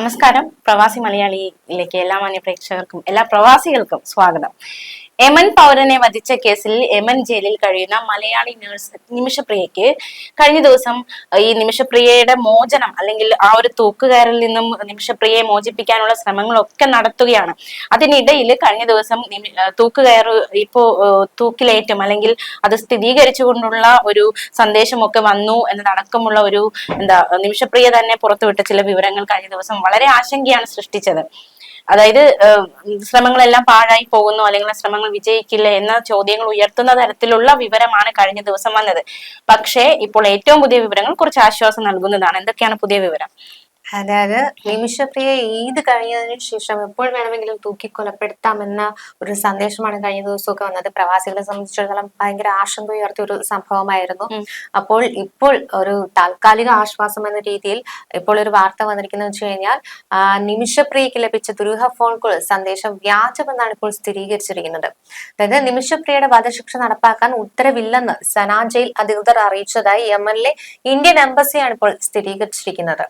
നമസ്കാരം. പ്രവാസി മലയാളിയിലേക്ക് എല്ലാ മാന്യ പ്രേക്ഷകർക്കും എല്ലാ പ്രവാസികൾക്കും സ്വാഗതം. യമൻ പൗരനെ വധിച്ച കേസിൽ എമൻ ജയിലിൽ കഴിയുന്ന മലയാളി നഴ്സ് നിമിഷപ്രിയയ്ക്ക് കഴിഞ്ഞ ദിവസം ഈ നിമിഷപ്രിയയുടെ മോചനം അല്ലെങ്കിൽ ആ ഒരു തൂക്കുകയറിൽ നിന്നും നിമിഷപ്രിയയെ മോചിപ്പിക്കാനുള്ള ശ്രമങ്ങളൊക്കെ നടത്തുകയാണ്. അതിനിടയിൽ കഴിഞ്ഞ ദിവസം തൂക്കുകയർ ഇപ്പോ തൂക്കിലേറ്റും അല്ലെങ്കിൽ അത് സ്ഥിരീകരിച്ചുകൊണ്ടുള്ള ഒരു സന്ദേശമൊക്കെ വന്നു എന്നതടക്കമുള്ള ഒരു എന്താ നിമിഷപ്രിയ തന്നെ പുറത്തുവിട്ട ചില വിവരങ്ങൾ കഴിഞ്ഞ ദിവസം വളരെ ആശങ്കയാണ് സൃഷ്ടിച്ചത്. അതായത് ശ്രമങ്ങളെല്ലാം പാഴായി പോകുന്നു അല്ലെങ്കിൽ ശ്രമങ്ങൾ വിജയിക്കില്ല എന്ന ചോദ്യങ്ങൾ ഉയർത്തുന്ന തരത്തിലുള്ള വിവരമാണ് കഴിഞ്ഞ ദിവസം വന്നത്. പക്ഷേ ഇപ്പോൾ ഏറ്റവും പുതിയ വിവരങ്ങൾ കുറച്ച് ആശ്വാസം നൽകുന്നതാണ്. എന്തൊക്കെയാണ് പുതിയ വിവരം? അതായത് നിമിഷപ്രിയ ഈദ് കഴിഞ്ഞതിന് ശേഷം എപ്പോൾ വേണമെങ്കിലും തൂക്കി കൊലപ്പെടുത്താമെന്ന ഒരു സന്ദേശമാണ് കഴിഞ്ഞ ദിവസമൊക്കെ വന്നത്. പ്രവാസികളെ സംബന്ധിച്ചിടത്തോളം ഭയങ്കര ആശങ്ക ഉയർത്തിയ ഒരു സംഭവമായിരുന്നു. അപ്പോൾ ഇപ്പോൾ ഒരു താൽക്കാലിക ആശ്വാസം എന്ന രീതിയിൽ ഇപ്പോൾ ഒരു വാർത്ത വന്നിരിക്കുന്നത് വെച്ച് കഴിഞ്ഞാൽ നിമിഷപ്രിയക്ക് ലഭിച്ച ദുരൂഹ ഫോൺ കോൾ സന്ദേശം വ്യാജമെന്നാണ് ഇപ്പോൾ സ്ഥിരീകരിച്ചിരിക്കുന്നത്. അതായത് നിമിഷപ്രിയയുടെ വധശിക്ഷ നടപ്പാക്കാൻ ഉത്തരവില്ലെന്ന് സനാജയിൽ അധികൃതർ അറിയിച്ചതായി എം എൽ എ ഇന്ത്യൻ എംബസിയാണ് ഇപ്പോൾ സ്ഥിരീകരിച്ചിരിക്കുന്നത്.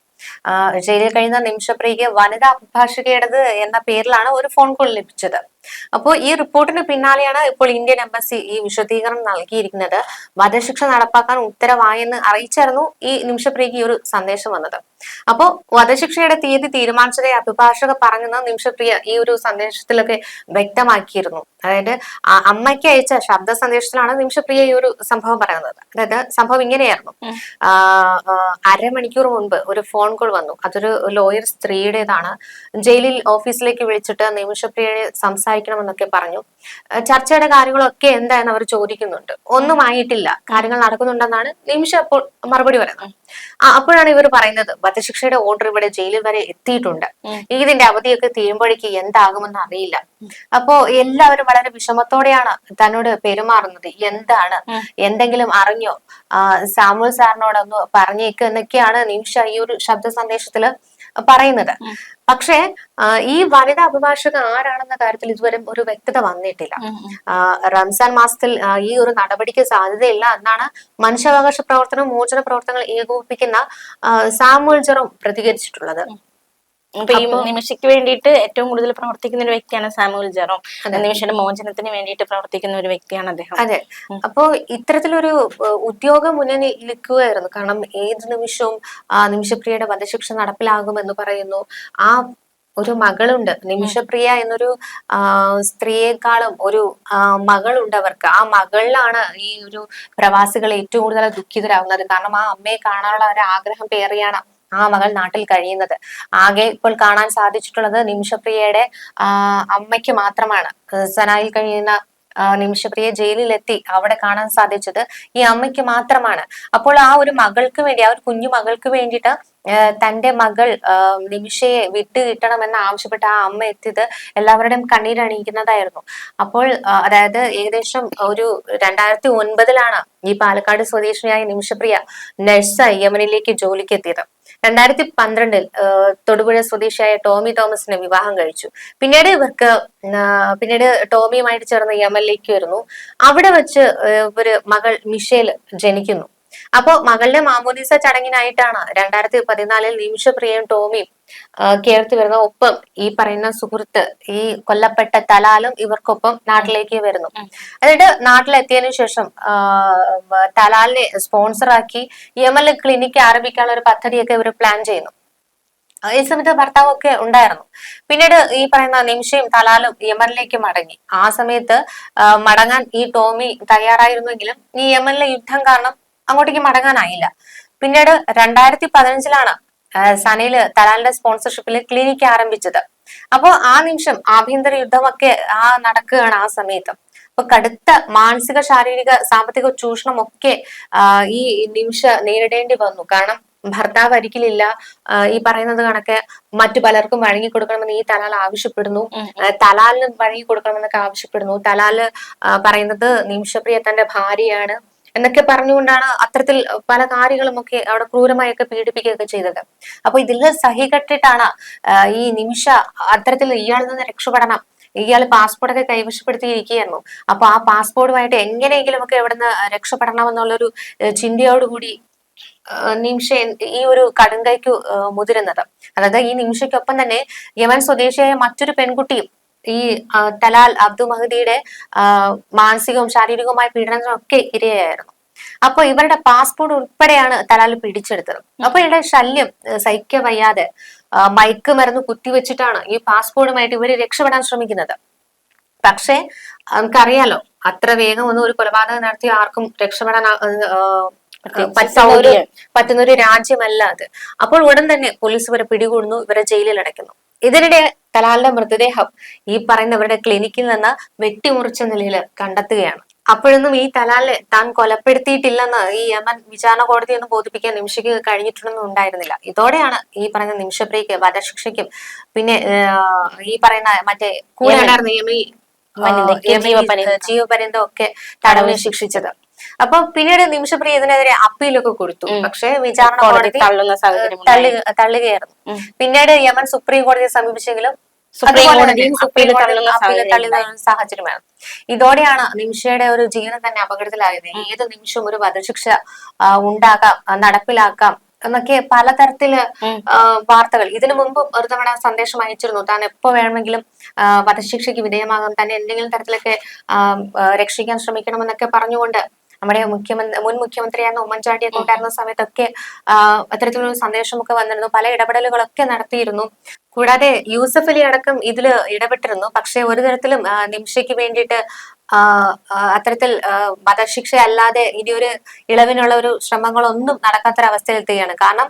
ജയിലിൽ കഴിയുന്ന നിമിഷപ്രിയയ്ക്ക് വനിതാ അഭിഭാഷകയുടേത് എന്ന പേരിലാണ് ഒരു ഫോൺ കോൾ ലഭിച്ചത്. അപ്പോൾ ഈ റിപ്പോർട്ടിന് പിന്നാലെയാണ് ഇപ്പോൾ ഇന്ത്യൻ എംബസി ഈ വിശദീകരണം നൽകിയിരിക്കുന്നത്. വധശിക്ഷ നടപ്പാക്കാൻ ഉത്തരവായെന്ന് അറിയിച്ചായിരുന്നു ഈ നിമിഷപ്രിയക്ക് ഈ ഒരു സന്ദേശം വന്നത്. അപ്പോ വധശിക്ഷയുടെ തീയതി തീരുമാനിച്ചതായി അഭിഭാഷക പറഞ്ഞെന്ന് നിമിഷപ്രിയ ഈ ഒരു സന്ദേശത്തിലൊക്കെ വ്യക്തമാക്കിയിരുന്നു. അതായത് അമ്മയ്ക്ക് അയച്ച ശബ്ദ സന്ദേശത്തിലാണ് നിമിഷപ്രിയ ഈ ഒരു സംഭവം പറയുന്നത്. അതായത് സംഭവം ഇങ്ങനെയായിരുന്നു. അരമണിക്കൂർ മുൻപ് ഒരു ഫോൺ കോൾ വന്നു. അതൊരു ലോയർ സ്ത്രീയുടേതാണ്. ജയിലിൽ ഓഫീസിലേക്ക് വിളിച്ചിട്ട് നിമിഷപ്രിയയെ സംസാരിക്കണമെന്നൊക്കെ പറഞ്ഞു. ചർച്ചയുടെ കാര്യങ്ങളൊക്കെ എന്തായെന്ന് അവർ ചോദിക്കുന്നുണ്ട്. ഒന്നും ആയിട്ടില്ല. കാര്യങ്ങൾ നടക്കുന്നുണ്ടെന്നാണ് നിമിഷ അപ്പോൾ മറുപടി പറയുന്നത്. അപ്പോഴാണ് ഇവർ പറയുന്നത് വധശിക്ഷയുടെ ഓർഡർ ഇവിടെ ജയിലിൽ വരെ എത്തിയിട്ടുണ്ട്. ഇതിന്റെ അവധിയൊക്കെ തീരുമ്പോഴേക്ക് എന്താകുമെന്ന് അറിയില്ല. അപ്പോ എല്ലാവരും വളരെ വിഷമത്തോടെയാണ് തന്നോട് പെരുമാറുന്നത്. എന്താണ്? എന്തെങ്കിലും അറിഞ്ഞോ? സാമുൽ സാറിനോടൊന്ന് പറഞ്ഞേക്ക് എന്നൊക്കെയാണ് നിമിഷ ഈ ഒരു ശബ്ദ സന്ദേശത്തിൽ പറയുന്നത്. പക്ഷേ ഈ വനിതാ അഭിഭാഷക ആരാണെന്ന കാര്യത്തിൽ ഇതുവരെ ഒരു വ്യക്തത വന്നിട്ടില്ല. റംസാൻ മാസത്തിൽ ഈ ഒരു നടപടിക്ക് സാധ്യതയില്ല എന്നാണ് മനുഷ്യാവകാശ പ്രവർത്തനം മോചന പ്രവർത്തനങ്ങൾ ഏകോപിപ്പിക്കുന്ന സാമൂഹ്യറും സാമുൽ ജെറോം പ്രതികരിച്ചിട്ടുള്ളത്. അപ്പൊ ഈ നിമിഷയ്ക്ക് വേണ്ടിയിട്ട് ഏറ്റവും കൂടുതൽ പ്രവർത്തിക്കുന്ന ഒരു വ്യക്തിയാണ് സാമുൽ ജെറോം. നിമിഷയുടെ മോചനത്തിന് വേണ്ടിയിട്ട് പ്രവർത്തിക്കുന്ന ഒരു വ്യക്തിയാണ് അദ്ദേഹം. അതെ. അപ്പോ ഇത്തരത്തിലൊരു ഉദ്യോഗം മുന്നണി നിൽക്കുകയായിരുന്നു കാരണം ഏത് നിമിഷവും ആ നിമിഷപ്രിയയുടെ വധശിക്ഷ നടപ്പിലാകുമെന്ന് പറയുന്നു. ആ ഒരു മകളുണ്ട്. നിമിഷപ്രിയ എന്നൊരു ആ, സ്ത്രീയെക്കാളും ഒരു മകളുണ്ട് അവർക്ക്. ആ മകളിലാണ് ഈ ഒരു പ്രവാസികൾ ഏറ്റവും കൂടുതൽ ദുഃഖിതരാകുന്നത്. കാരണം ആ അമ്മയെ കാണാനുള്ള ഒരു ആഗ്രഹം പേറിയാണ്. ആ മകൾ നാട്ടിൽ കഴിയുന്നത്. ആകെ ഇപ്പോൾ കാണാൻ സാധിച്ചിട്ടുള്ളത് നിമിഷപ്രിയയുടെ അമ്മയ്ക്ക് മാത്രമാണ്. സനായിൽ കഴിയുന്ന നിമിഷപ്രിയ ജയിലിലെത്തി അവിടെ കാണാൻ സാധിച്ചത് ഈ അമ്മയ്ക്ക് മാത്രമാണ്. അപ്പോൾ ആ ഒരു മകൾക്ക് വേണ്ടി ആ ഒരു കുഞ്ഞു മകൾക്ക് വേണ്ടിയിട്ട് തന്റെ മകൾ നിമിഷയെ വിട്ടു കിട്ടണമെന്ന് ആവശ്യപ്പെട്ട് ആ അമ്മ എത്തിയത് എല്ലാവരുടെയും കണ്ണീരണിയിക്കുന്നതായിരുന്നു അപ്പോൾ അതായത് ഏകദേശം ഒരു രണ്ടായിരത്തി ഒൻപതിലാണ് ഈ പാലക്കാട് സ്വദേശിനിയായ നിമിഷപ്രിയ നഴ്സായി യമനിലേക്ക് ജോലിക്ക് എത്തിയത് രണ്ടായിരത്തി പന്ത്രണ്ടിൽ തൊടുപുഴ സ്വദേശിയായ ടോമി തോമസിനെ വിവാഹം കഴിച്ചു. പിന്നീട് ഇവർക്ക് പിന്നീട് ടോമിയുമായിട്ട് ചേർന്ന് യമനിലേക്ക് വരുന്നു. അവിടെ വെച്ച് ഒരു മകൾ മിഷേൽ ജനിക്കുന്നു. അപ്പോ മകളുടെ മാമോദീസ ചടങ്ങിനായിട്ടാണ് രണ്ടായിരത്തി പതിനാലിൽ നിമിഷപ്രിയയും ടോമിയും കേർത്തി വരുന്ന ഒപ്പം ഈ പറയുന്ന സുഹൃത്ത് ഈ കൊല്ലപ്പെട്ട തലാലും ഇവർക്കൊപ്പം നാട്ടിലേക്ക് വരുന്നു. എന്നിട്ട് നാട്ടിലെത്തിയതിനു ശേഷം തലാലിനെ സ്പോൺസറാക്കി എം എൽ ക്ലിനിക്ക് ആരംഭിക്കാനുള്ള ഒരു പദ്ധതിയൊക്കെ ഇവർ പ്ലാൻ ചെയ്യുന്നു. ഈ സമയത്ത് ഭർത്താവൊക്കെ ഉണ്ടായിരുന്നു. പിന്നീട് ഈ പറയുന്ന നിമിഷയും തലാലും യമനിലേക്ക് മടങ്ങി. ആ സമയത്ത് മടങ്ങാൻ ഈ ടോമി തയ്യാറായിരുന്നെങ്കിലും ഈ യമനിലെ യുദ്ധം കാരണം അങ്ങോട്ടേക്ക് മടങ്ങാനായില്ല. പിന്നീട് രണ്ടായിരത്തി പതിനഞ്ചിലാണ് സനയിൽ തലാലിന്റെ സ്പോൺസർഷിപ്പിൽ ക്ലിനിക്ക് ആരംഭിച്ചത്. അപ്പോൾ ആ നിമിഷം ആഭ്യന്തര യുദ്ധമൊക്കെ ആ നടക്കുകയാണ് ആ സമയത്ത്. അപ്പൊ കടുത്ത മാനസിക ശാരീരിക സാമ്പത്തിക ചൂഷണം ഒക്കെ ഈ നിമിഷ നേരിടേണ്ടി വന്നു. കാരണം ഭർത്താവ് ഒരിക്കലില്ല ഈ പറയുന്നത് കണക്ക് മറ്റു പലർക്കും വഴങ്ങി കൊടുക്കണമെന്ന് ഈ തലാൽ ആവശ്യപ്പെടുന്നു. തലാലിന് വഴങ്ങി കൊടുക്കണമെന്നൊക്കെ ആവശ്യപ്പെടുന്നു. തലാൽ പറയുന്നത് നിമിഷപ്രിയ തന്റെ ഭാര്യയാണ്. എന്നൊക്കെ പറഞ്ഞുകൊണ്ടാണ് അത്തരത്തിൽ പല കാര്യങ്ങളും ഒക്കെ അവിടെ ക്രൂരമായൊക്കെ പീഡിപ്പിക്കുകയൊക്കെ ചെയ്തത്. അപ്പൊ ഇതിൽ സഹികെട്ടിട്ടാണ് ഈ നിമിഷ അത്തരത്തിൽ ഇയാളിൽ നിന്ന് രക്ഷപ്പെടണം. ഇയാൾ പാസ്പോർട്ട് ഒക്കെ കൈവശപ്പെടുത്തിയിരിക്കുകയായിരുന്നു. അപ്പൊ ആ പാസ്പോർട്ടുമായിട്ട് എങ്ങനെയെങ്കിലും ഒക്കെ ഇവിടുന്ന് രക്ഷപ്പെടണം എന്നുള്ളൊരു ചിന്തയോടുകൂടി നിമിഷ ഈ ഒരു കടുങ്കൈക്ക് മുതിരുന്നത്. അതായത് ഈ നിമിഷയ്ക്കൊപ്പം തന്നെ യമൻ സ്വദേശിയായ മറ്റൊരു പെൺകുട്ടിയും ഈ തലാൽ അബ്ദു മഹദിയുടെ മാനസികവും ശാരീരികവുമായ പീഡനത്തിനൊക്കെ ഇരയായിരുന്നു. അപ്പൊ ഇവരുടെ പാസ്പോർട്ട് ഉൾപ്പെടെയാണ് തലാൽ പിടിച്ചെടുത്തത്. അപ്പൊ ഇവരുടെ ശല്യം സഹിക്ക വയ്യാതെ മയക്ക് മയക്കുമരുന്ന് കുത്തിവെച്ചിട്ടാണ് ഈ പാസ്പോർട്ടുമായിട്ട് ഇവർ രക്ഷപ്പെടാൻ ശ്രമിക്കുന്നത്. പക്ഷേ നമുക്കറിയാലോ അത്ര വേഗം ഒന്നും ഒരു കൊലപാതകം നടത്തി ആർക്കും രക്ഷപ്പെടാൻ പറ്റുന്ന ഒരു പറ്റുന്ന ഒരു രാജ്യമല്ല അത്. അപ്പോൾ ഉടൻ തന്നെ പോലീസ് ഇവരെ പിടികൂടുന്നു ഇവരെ ജയിലിൽ അടയ്ക്കുന്നു ഇതിനിടെ തലാലിന്റെ മൃതദേഹം ഈ പറയുന്നവരുടെ ക്ലിനിക്കിൽ നിന്ന് വെട്ടിമുറിച്ച നിലയിൽ കണ്ടെത്തുകയാണ് അപ്പോഴൊന്നും ഈ തലാലിനെ താൻ കൊലപ്പെടുത്തിയിട്ടില്ലെന്ന് ഈ യമൻ വിചാരണ കോടതി ഒന്ന് ബോധിപ്പിക്കാൻ നിമിഷയ്ക്ക് കഴിഞ്ഞിട്ടുണ്ടെന്നും ഉണ്ടായിരുന്നില്ല ഇതോടെയാണ് ഈ പറയുന്ന നിമിഷപ്രിയക്ക് വധശിക്ഷയ്ക്കും പിന്നെ ഈ പറയുന്ന മറ്റേ കൂടെ. ഉണ്ടായിരുന്ന യമി. ജീവപര്യന്തം ഒക്കെ തടവിന് ശിക്ഷിച്ചത് അപ്പൊ പിന്നീട് നിമിഷപ്രിയ ഇതിനെതിരെ അപ്പീലൊക്കെ കൊടുത്തു. പക്ഷെ വിചാരണ കോടതി തള്ളി തള്ളുകയായിരുന്നു. പിന്നീട് യമൻ സുപ്രീം കോടതിയെ സമീപിച്ചെങ്കിലും സുപ്രീം കോടതിയും തള്ളുന്ന അപ്പീൽ സാഹചര്യം തള്ളുന്ന ഇതോടെയാണ് നിമിഷയുടെ ഒരു ജീവനം തന്നെ അപകടത്തിലായത്. ഏത് നിമിഷവും ഒരു വധശിക്ഷ ഉണ്ടാകാം നടപ്പിലാക്കാം എന്നൊക്കെ പലതരത്തിൽ. വാർത്തകൾ. ഇതിനു മുമ്പ് ഒരു തവണ സന്ദേശം അയച്ചിരുന്നു. താൻ എപ്പോ വേണമെങ്കിലും വധശിക്ഷയ്ക്ക് വിധേയമാകാം. തന്നെ എന്തെങ്കിലും തരത്തിലൊക്കെ രക്ഷിക്കാൻ ശ്രമിക്കണമെന്നൊക്കെ പറഞ്ഞുകൊണ്ട് നമ്മുടെ മുഖ്യമന്ത്രി മുൻ മുഖ്യമന്ത്രിയായിരുന്ന ഉമ്മൻചാണ്ടിയൊക്കെ ഉണ്ടായിരുന്ന സമയത്തൊക്കെ അത്തരത്തിലൊരു സന്ദേശമൊക്കെ വന്നിരുന്നു. പല ഇടപെടലുകളൊക്കെ നടത്തിയിരുന്നു. കൂടാതെ യൂസഫ് അലി അടക്കം ഇതിൽ ഇടപെട്ടിരുന്നു. പക്ഷെ ഒരു തരത്തിലും നിമിഷയ്ക്ക് വേണ്ടിയിട്ട് അത്തരത്തിൽ വധശിക്ഷ അല്ലാതെ ഇനിയൊരു ഇളവിനുള്ള ഒരു ശ്രമങ്ങളൊന്നും നടക്കാത്തൊരവസ്ഥയിലെത്തുകയാണ്. കാരണം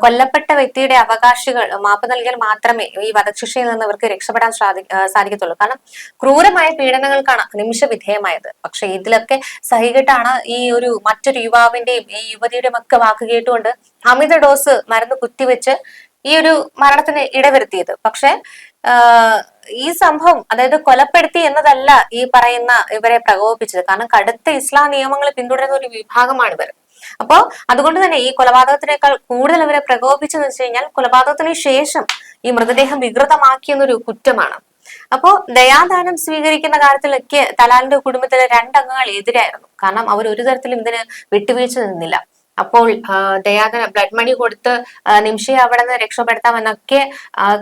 കൊല്ലപ്പെട്ട വ്യക്തിയുടെ അവകാശികൾ മാപ്പ് നൽകിയാൽ മാത്രമേ ഈ വധശിക്ഷയിൽ നിന്ന് ഇവർക്ക് രക്ഷപ്പെടാൻ സാധി- സാധിക്കത്തുള്ളൂ. കാരണം ക്രൂരമായ പീഡനങ്ങൾക്കാണ് നിമിഷ വിധേയമായത് പക്ഷെ ഇതിലൊക്കെ സഹികെട്ടാണ് ഈ ഒരു മറ്റൊരു യുവാവിന്റെയും ഈ യുവതിയുടെയും ഒക്കെ വാക്ക് കേട്ടുകൊണ്ട് അമിത ഡോസ് മരുന്ന് കുത്തിവെച്ച് ഈ ഒരു മരണത്തിന് ഇടവരുത്തിയത്. പക്ഷെ ഈ സംഭവം അതായത് കൊലപ്പെടുത്തി എന്നതല്ല ഈ പറയുന്ന ഇവരെ പ്രകോപിപ്പിച്ചത്. കാരണം കടുത്ത ഇസ്ലാം നിയമങ്ങൾ പിന്തുടരുന്ന ഒരു വിഭാഗമാണ് ഇവർ അപ്പോ അതുകൊണ്ട് തന്നെ ഈ കൊലപാതകത്തിനേക്കാൾ കൂടുതൽ ഇവരെ പ്രകോപിപ്പിച്ചെന്ന് വെച്ച് കഴിഞ്ഞാൽ കൊലപാതകത്തിന് ശേഷം ഈ മൃതദേഹം വികൃതമാക്കിയെന്നൊരു കുറ്റമാണ്. അപ്പോ ദയാദാനം സ്വീകരിക്കുന്ന കാര്യത്തിലൊക്കെ തലാലിന്റെ കുടുംബത്തിലെ രണ്ടംഗങ്ങൾ എതിരായിരുന്നു. കാരണം അവർ ഒരു തരത്തിലും ഇതിന് വിട്ടുവീഴ്ച നിന്നില്ല. അപ്പോൾ ദയാദന ബ്ലഡ് മണി കൊടുത്ത് നിമിഷയെ അവിടെ നിന്ന് രക്ഷപ്പെടുത്താമെന്നൊക്കെ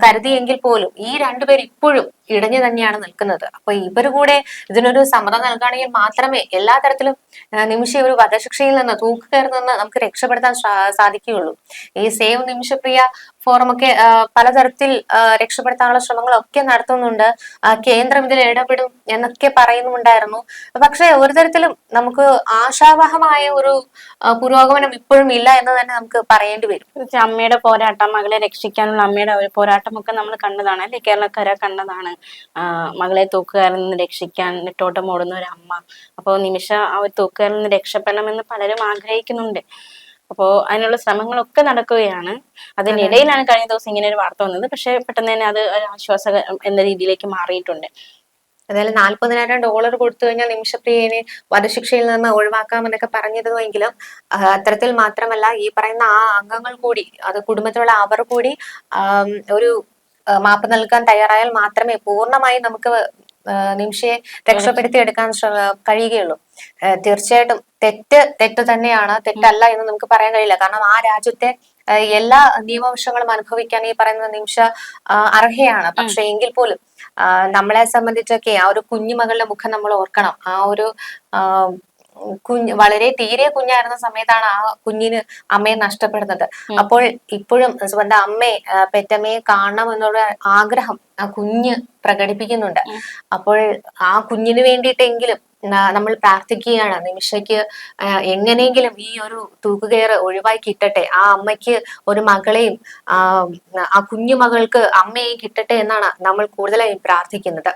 കരുതിയെങ്കിൽ പോലും ഈ രണ്ടുപേർ ഇപ്പോഴും ഇടഞ്ഞു തന്നെയാണ് നിൽക്കുന്നത്. അപ്പൊ ഇവർ കൂടെ ഇതിനൊരു സമ്മതം നൽകുകയാണെങ്കിൽ മാത്രമേ എല്ലാ തരത്തിലും നിമിഷ ഒരു വധശിക്ഷയിൽ നിന്ന് തൂക്കുകയറിൽ നിന്ന് നമുക്ക് രക്ഷപ്പെടുത്താൻ സാധിക്കുകയുള്ളൂ. ഈ സേവ് നിമിഷപ്രിയ ഫോറമൊക്കെ പലതരത്തിൽ രക്ഷപ്പെടുത്താനുള്ള ശ്രമങ്ങളൊക്കെ നടത്തുന്നുണ്ട്. കേന്ദ്രം ഇതിൽ ഇടപെടും എന്നൊക്കെ പറയുന്നുണ്ടായിരുന്നു പക്ഷെ ഒരു തരത്തിലും നമുക്ക് ആശാവഹമായ ഒരു പുരോഗമനം ഇപ്പോഴും ഇല്ല എന്ന് തന്നെ നമുക്ക് പറയേണ്ടി വരും. അമ്മയുടെ പോരാട്ടം മകളെ രക്ഷിക്കാനുള്ള അമ്മയുടെ ഒരു പോരാട്ടം ഒക്കെ നമ്മൾ കണ്ടതാണ് അല്ലെ? കേരളക്കാരെ കണ്ടതാണ്. മകളെ തൂക്കുകാരിൽ നിന്ന് രക്ഷിക്കാൻ നെട്ടോട്ടം ഓടുന്ന ഒരു അമ്മ. അപ്പോൾ നിമിഷ ആ ഒരു തൂക്കുകാരിൽ നിന്ന് രക്ഷപ്പെടണമെന്ന് പലരും ആഗ്രഹിക്കുന്നുണ്ട്. അപ്പോൾ അതിനുള്ള ശ്രമങ്ങളൊക്കെ നടക്കുകയാണ്. അതിനിടയിലാണ് കഴിഞ്ഞ ദിവസം ഇങ്ങനെ ഒരു വാർത്ത വന്നത്. പക്ഷേ പെട്ടെന്ന് തന്നെ അത് ഒരു ആശ്വാസക എന്ന രീതിയിലേക്ക് മാറിയിട്ടുണ്ട്. അതായത് നാൽപ്പതിനായിരം ഡോളർ കൊടുത്തു കഴിഞ്ഞാൽ നിമിഷപ്രിയനെ വധശിക്ഷയിൽ നിന്ന് ഒഴിവാക്കാമെന്നൊക്കെ പറഞ്ഞിരുന്നുവെങ്കിലും അത്തരത്തിൽ മാത്രമല്ല ഈ പറയുന്ന ആ അംഗങ്ങൾ കൂടി അത് കുടുംബത്തിലുള്ള അവർ കൂടി ഒരു മാപ്പ് നൽകാൻ തയ്യാറായാൽ മാത്രമേ പൂർണമായി നമുക്ക് നിമിഷയെ രക്ഷപ്പെടുത്തി എടുക്കാൻ കഴിയുകയുള്ളൂ. തീർച്ചയായിട്ടും തെറ്റ് തെറ്റ് തന്നെയാണ്. തെറ്റല്ല എന്ന് നമുക്ക് പറയാൻ കഴിയില്ല. കാരണം ആ രാജ്യത്തെ എല്ലാ നിയമവശങ്ങളും അനുഭവിക്കാൻ ഈ പറയുന്ന നിമിഷ അർഹയാണ്. പക്ഷെ എങ്കിൽ പോലും നമ്മളെ സംബന്ധിച്ചൊക്കെ ആ ഒരു കുഞ്ഞുമകളുടെ മുഖം നമ്മൾ ഓർക്കണം. ആ ഒരു കുഞ്ഞ് വളരെ തീരെ കുഞ്ഞായിരുന്ന സമയത്താണ് ആ കുഞ്ഞിന് അമ്മയെ നഷ്ടപ്പെടുന്നത്. അപ്പോൾ ഇപ്പോഴും സ്വന്തം അമ്മയെ പെറ്റമ്മയെ കാണണം എന്നുള്ള ആഗ്രഹം ആ കുഞ്ഞ് പ്രകടിപ്പിക്കുന്നുണ്ട്. അപ്പോൾ ആ കുഞ്ഞിന് വേണ്ടിയിട്ടെങ്കിലും നമ്മൾ പ്രാർത്ഥിക്കുകയാണ്. നിമിഷയ്ക്ക് എങ്ങനെയെങ്കിലും ഈ ഒരു തൂക്കുകയറ് ഒഴിവായി കിട്ടട്ടെ. ആ അമ്മയ്ക്ക് ഒരു മകളെയും ആ ആ കുഞ്ഞു മകൾക്ക് അമ്മയെയും കിട്ടട്ടെ എന്നാണ് നമ്മൾ കൂടുതലായും പ്രാർത്ഥിക്കുന്നത്.